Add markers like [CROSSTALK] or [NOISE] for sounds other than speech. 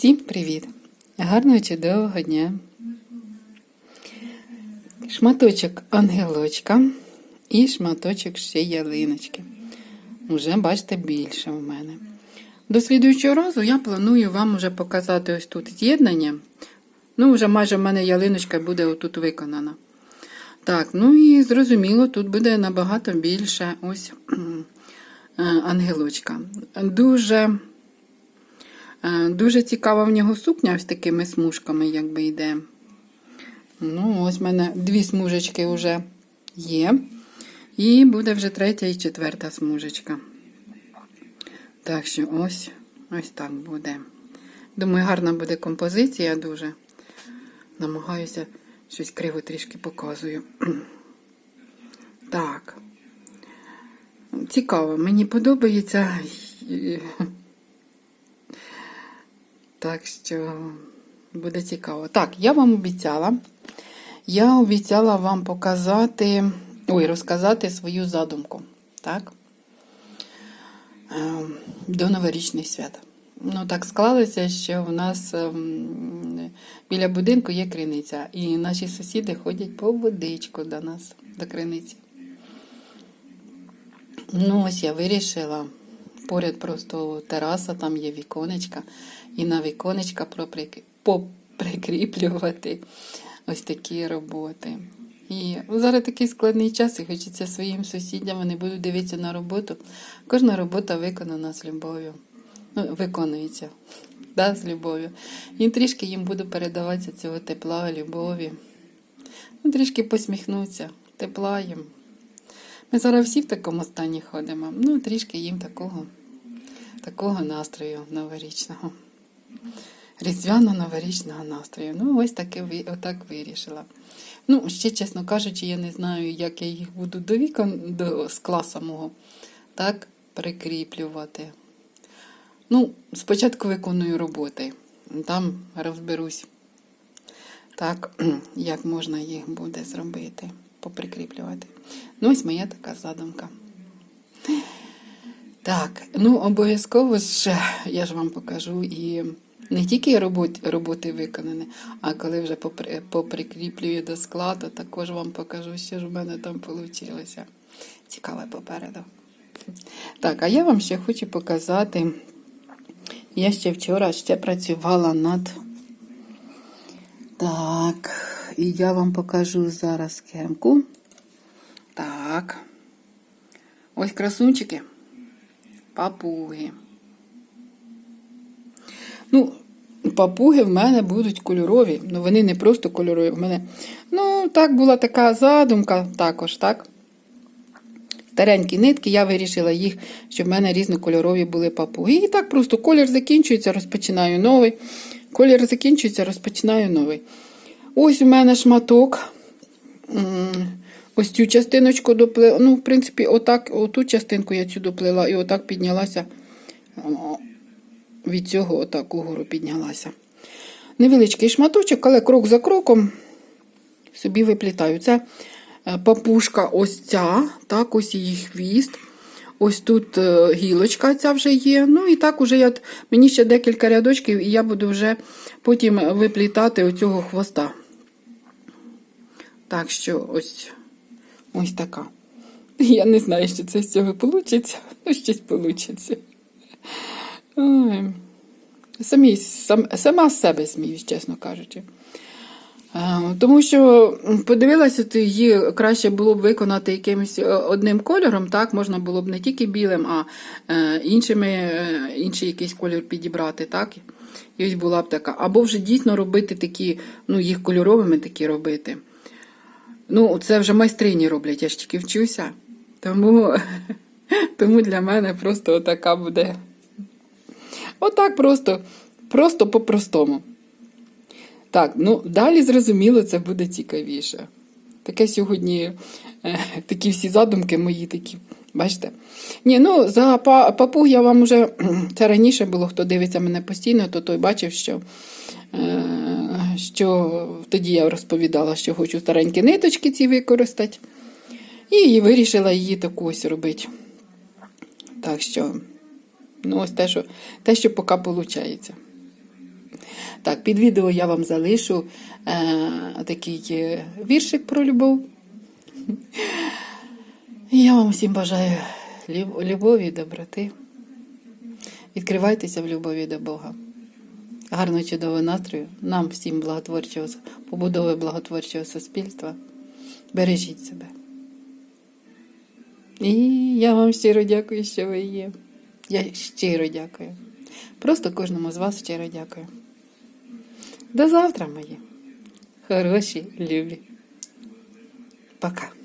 Всім привіт! Гарного чудового дня! Шматочок ангелочка і шматочок ще ялиночки. Уже, бачите, більше в мене. До слідуючого разу я планую вам вже показати ось тут з'єднання. Ну, вже майже в мене ялиночка буде отут виконана. Так, ну і зрозуміло, тут буде набагато більше ось е, ангелочка. Дуже. Е, Дуже цікава в нього сукня ось такими смужками, якби йде. Ну, ось в мене дві смужечки вже є. І буде вже третя і четверта смужечка. Так що ось ось так буде. Думаю, гарна буде композиція дуже. Намагаюся щось криво трішки показую. Так. Цікаво, мені подобається. Так що буде цікаво. Так, я вам обіцяла. Я обіцяла вам показати, ой, розказати свою задумку. Так? Ем, До новорічних свят. Ну, так склалося, що в нас ем, біля будинку є криниця, і наші сусіди ходять по водичку до нас, до криниці. Ну, ось я вирішила. Поряд просто тераса, там є віконечка, і на віконечка поприкріплювати ось такі роботи. І зараз такий складний час, і хочеться своїм сусідям, вони будуть дивитися на роботу. Кожна робота виконана з любов'ю. Ну, виконується да, з любов'ю. І трішки їм буду передаватися цього тепла, любові. Ну, трішки посміхнуться, тепла їм. Ми зараз всі в такому стані ходимо. Ну, трішки їм такого, такого настрою новорічного. Різдвяно-новорічного настрою. Ну, ось таке отак вирішила. Ну, ще, чесно кажучи, я не знаю, як я їх буду до вікон, до скла самого, так, прикріплювати. Ну, спочатку виконую роботи, там розберусь, так, [CLEARS THROAT] як можна їх буде зробити, поприкріплювати. Ну, ось моя така задумка. Так, ну обов'язково ж я ж вам покажу і не тільки роботи, роботи виконані, а коли вже попри, поприкріплюю до складу, також вам покажу, що ж в мене там вийшло. Цікаве попереду. Так, а я вам ще хочу показати. Я ще вчора ще працювала над. Так, і я вам покажу зараз схемку. Так. Ось красунчики. Папуги. Ну, папуги в мене будуть кольорові. Ну, вони не просто кольорові. В мене, ну, так була така задумка також, так? Старенькі нитки, я вирішила їх, щоб в мене різнокольорові були папуги. І так просто колір закінчується, розпочинаю новий. Колір закінчується, розпочинаю новий. Ось у мене шматок. Ось цю частиночку доплила. Ну, в принципі, отак, оту частинку я цю доплила і отак піднялася. Від цього отак угору піднялася. Невеличкий шматочок, але крок за кроком собі виплітаю. Це е, папушка ось ця, так, ось її хвіст. Ось тут е, гілочка ця вже є. Ну і так уже я, мені ще декілька рядочків, і я буду вже потім виплітати оцього хвоста. Так що ось, ось така. Я не знаю, що це з цього вийде, ну щось вийде. Самі, сам, сама з себе сміюсь, чесно кажучи. Е, Тому що подивилася, то її краще було б виконати якимось е, одним кольором, так, можна було б не тільки білим, а е, іншими, інший якийсь колір підібрати, так. І ось була б така. Або вже дійсно робити такі, ну, їх кольоровими такі робити. Ну, це вже майстрині роблять, я ж тільки вчуся. Тому, [LAUGHS] тому для мене просто отака буде. Отак просто, просто по-простому. Так, ну далі зрозуміло, це буде цікавіше. Таке сьогодні, е, такі всі задумки мої такі. Бачите? Ні, ну за па- папуг я вам уже [CLEARS THROAT] це раніше було, хто дивиться мене постійно, то той бачив, що, е, що тоді я розповідала, що хочу старенькі ниточки ці використати. І вирішила її таку ось робити. Так що, ну, ось те, що, те, що поки виходить. Так, під відео я вам залишу е, такий е, віршик про любов. [LAUGHS] Я вам всім бажаю любові доброти. Відкривайтеся в любові до Бога. Гарного чудового настрою, нам всім благотворчого побудови благотворчого суспільства. Бережіть себе. І я вам щиро дякую, що ви є. Я щиро дякую. Просто кожному з вас щиро дякую. До завтра, мої. Хороші, любі. Пока.